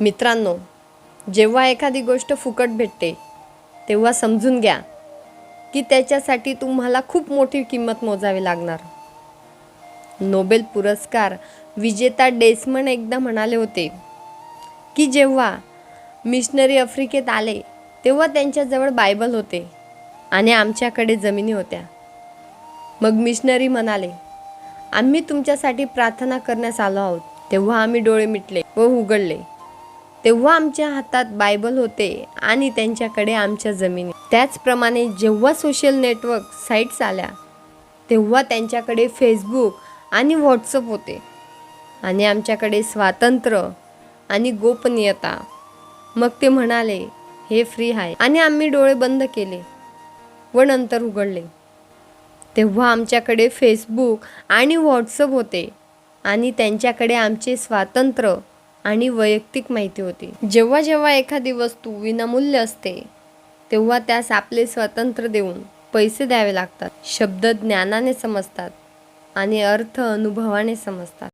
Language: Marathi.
मित्रांनो जेव्हा एखादी गोष्ट फुकट भेटते तेव्हा समजून घ्या की त्याच्यासाठी तुम्हाला खूप मोठी किंमत मोजावी लागणार. नोबेल पुरस्कार विजेता डेसमन एकदा म्हणाले होते की जेव्हा मिशनरी आफ्रिकेत आले तेव्हा त्यांच्याजवळ बायबल होते आणि आमच्याकडे जमिनी होत्या. मग मिशनरी म्हणाले आम्ही तुमच्यासाठी प्रार्थना करण्यास आलो आहोत. तेव्हा आम्ही डोळे मिटले व उघडले. तेव्हा आमच्या हातात बायबल होते आणि त्यांच्याकडे आमच्या जमिनी. त्याचप्रमाणे जेव्हा सोशल नेटवर्क साईट्स आल्या तेव्हा त्यांच्याकडे फेसबुक आणि व्हॉट्सअप होते. आणि आमच्याकडे स्वातंत्र्य आणि गोपनीयता. मग ते म्हणाले हे फ्री आहे. आणि आम्ही डोळे बंद केले व नंतर उघडले. तेव्हा आमच्याकडे फेसबुक आणि व्हॉट्सअप होते आणि त्यांच्याकडे आमचे स्वातंत्र्य आणि वैयक्तिक माहिती होती. जेव्हा जेव्हा एखादी वस्तू विनामूल्य असते तेव्हा त्यास आपले स्वातंत्र्य देऊन पैसे द्यावे लागतात. शब्द ज्ञानाने समजतात आणि अर्थ अनुभवाने समजतात.